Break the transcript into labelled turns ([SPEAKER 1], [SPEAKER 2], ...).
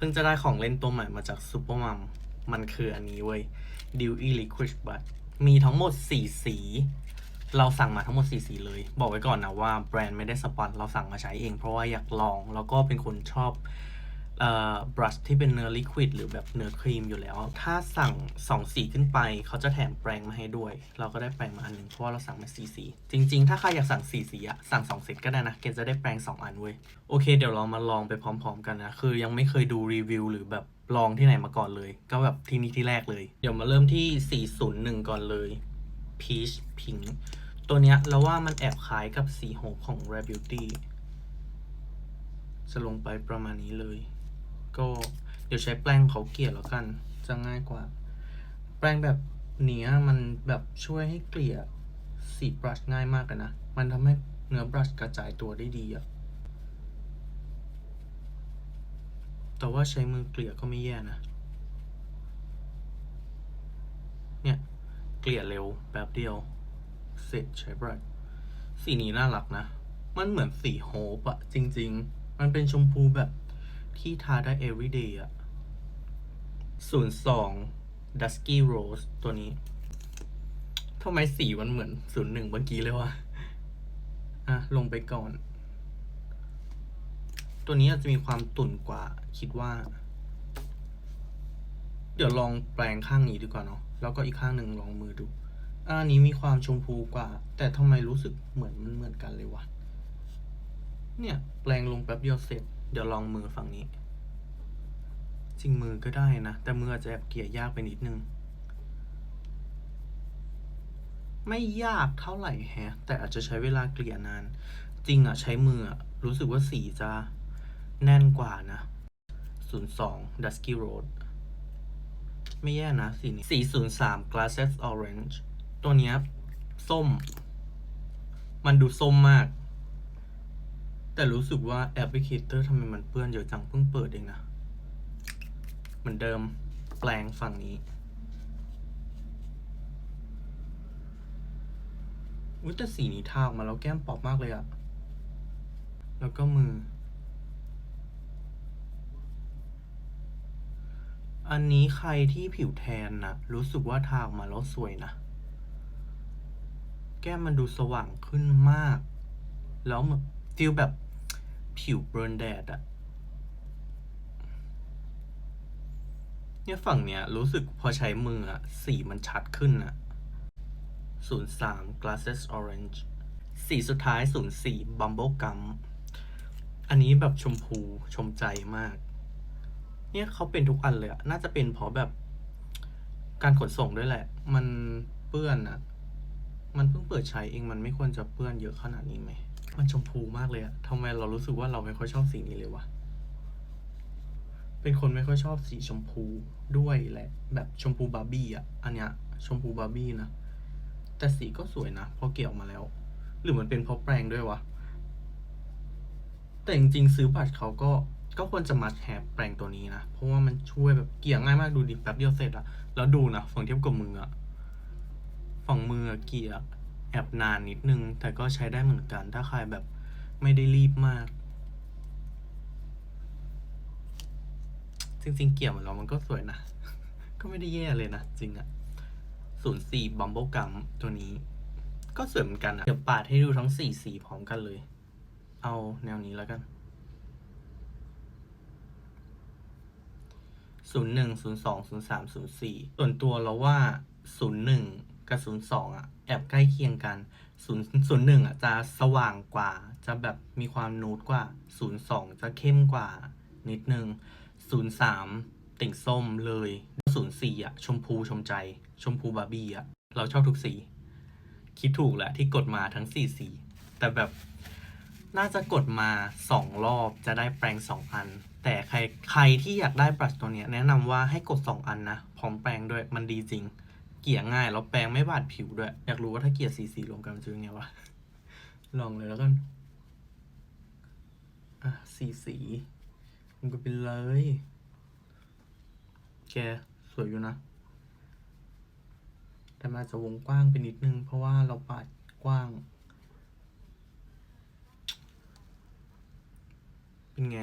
[SPEAKER 1] เพิ่งจะได้ของเล่นตัวใหม่มาจากซูเปอร์มัม มันคืออันนี้เว้ย Dewy Liquid Brush มีทั้งหมด 4 สี เราสั่งมาทั้งหมด 4 สีเลย บอกไว้ก่อนนะว่าแบรนด์ไม่ได้สปอน เราสั่งมาใช้เองเพราะว่าอยากลอง แล้วก็เป็นคนชอบ บรัชที่เป็นเนื้อลิควิดหรือแบบเนื้อครีมอยู่แล้ว ถ้าสั่ง2สีขึ้นไป เขาจะแถมแปรงมาให้ด้วย เราก็ได้แปรงมาอันหนึ่งเพราะว่าเราสั่งมาสีสี จริง ๆ ถ้าใครอยากสั่ง4สีอะสั่ง2เซตก็ได้นะ เกณจะได้แปรง2อันเว้ย โอเค เดี๋ยวเรามาลองไปพร้อม ๆ กันนะ คือยังไม่เคยดูรีวิวหรือแบบลองที่ไหนมาก่อนเลย ก็แบบที่นี่ที่แรกเลย เดี๋ยวมาเริ่มที่ 401 ก่อนเลย Peach Pink ตัวเนี้ยเราว่ามันแอบคล้ายกับสีโฮของ Rare Beauty จะลงไปประมาณนี้เลย ก็เดี๋ยวใช้แปรงเขาเกลี่ยแล้วกันจะง่ายกว่า แปรงแบบเนี้ยมันแบบช่วยให้เกลี่ยสีบรัชง่ายมากเลยนะ มันทำให้เนื้อบรัชกระจายตัวได้ดีอะแต่ว่าใช้มือเกลี่ยก็ไม่แย่นะ เนี่ย เกลี่ยเร็วแป๊บเดียว เสร็จใช้บรัชสีนี้น่ารักนะ มันเหมือนสีโฮปอะจริง ๆ มันเป็นชมพูแบบ ที่ทาได้ everyday อะ02 dusky rose ตัวนี้ทำไมสีมันเหมือน01เมื่อกี้เลยวะอะ ลงไปก่อน ตัวนี้อาจจะมีความตุ่นกว่า คิดว่า เดี๋ยวลองแปลงข้างนี้ดีกว่าเนาะ แล้วก็อีกข้างหนึ่งลองมือดู อันนี้มีความชมพูกว่า แต่ทำไมรู้สึกเหมือนมันเหมือนกันเลยวะ เนี่ย แปลงลงแป๊บเดียวเสร็จ เดี๋ยวลองมือฝั่งนี้ จริงมือก็ได้นะ แต่มืออาจจะแอบเกลี่ยยากไปนิดนึง ไม่ยากเท่าไหร่แฮะ แต่อาจจะใช้เวลาเกลี่ยนาน จริงอะใช้มืออะรู้สึกว่าสีจะแน่นกว่านะ 02 Dusky Road ไม่แย่นะสีนี้ 403 Glasses Orange ตัวเนี้ส้ม มันดูส้มมาก แต่รู้สึกว่าแอปพลิเคเตอร์ทำไมมันเปื้อนเยอะจังเพิ่งเปิดเองนะ เหมือนเดิมแปลงฝั่งนี้อุ้ยแต่สีนี้ทาออกมาแล้วแก้มปอบมากเลยอะแล้วก็มือ อันนี้ใครที่ผิวแทนนะรู้สึกว่าทาออกมาแล้วสวยนะ แก้มมันดูสว่างขึ้นมาก แล้วแบบ ฟีลแบบผิวเบรนแดดอะเนี่ยฝั่งเนี้ยรู้สึกพอใช้มืออะสีมันชัดขึ้นอะ03 glasses orange สีสุดท้าย 04 bumble gum อันนี้แบบชมพูชมใจมาก เนี่ยเขาเป็นทุกอันเลยอะน่าจะเป็นเพราะแบบการขนส่งด้วยแหละ มันเปื้อนอะมันเพิ่งเปิดใช้เองมันไม่ควรจะเปื้อนเยอะขนาดนี้ไหม มันชมพูมากเลยอะทำไมเรารู้สึกว่าเราไม่ค่อยชอบสีนี้เลยวะ เป็นคนไม่ค่อยชอบสีชมพูด้วยแหละ แบบชมพูบาร์บี้อะอันเนี้ย ชมพูบาร์บี้นะ แต่สีก็สวยนะพอเกี่ยวมาแล้ว หรือมันเป็นเพราะแปรงด้วยวะ แต่จริงๆซื้อบัตรเขาก็ก็ควรจะมัดแฮปแปรงตัวนี้นะ เพราะว่ามันช่วยแบบเกลี่ยง่ายมากดูดิแป๊บเดียวเสร็จอะแล้วดูนะฝั่งเทียบกับมืออะฝั่งมือเกลี่ย แอบนานนิดนึง แต่ก็ใช้ได้เหมือนกัน ถ้าใครแบบไม่ได้รีบมาก จริงๆ เกี่ยวมาแล้วมันก็สวยนะ ก็ไม่ได้แย่เลยนะ จริงอะศูนย์สี่บัมเบิลกัมตัวนี้ ก็สวยเหมือนกันอะเดี๋ยวปาดให้ดูทั้งสี่สีพร้อมกันเลย เอาแนวนี้แล้วกันศูนย์หนึ่งศูนย์สองศูนย์สามศูนย์สี่ส่วนตัวเราว่าศูนย์หนึ่ง กับศูนย์สองอะแอบใกล้เคียงกันศูนย์ศูนย์หนึ่งอะจะสว่างกว่า จะแบบมีความนูดกว่าศูนย์สองจะเข้มกว่านิดนึงศูนย์สามติ่งส้มเลยศูนย์สี่อะชมพูชมใจ ชมพูบาร์บี้อะเราชอบทุกสี คิดถูกแหละที่กดมาทั้งสี่สี แต่แบบน่าจะกดมาสองรอบจะได้แปรงสองอัน แต่ใครใครที่อยากได้บรัชตัวเนี้ยแนะนำว่าให้กดสองอันนะ พร้อมแปรงด้วยมันดีจริง เกี่ยง่ายแล้วแปรงไม่บาดผิวด้วย อยากรู้ว่าถ้าเกี่ยสีสีรวมกันมันจะเป็นไงวะ ลองเลยแล้วกันอะสีสีมันก็ไปเลย แกสวยอยู่นะ แต่มาจจะวงกว้างไปนิดนึง เพราะว่าเราปาดกว้าง เป็นไง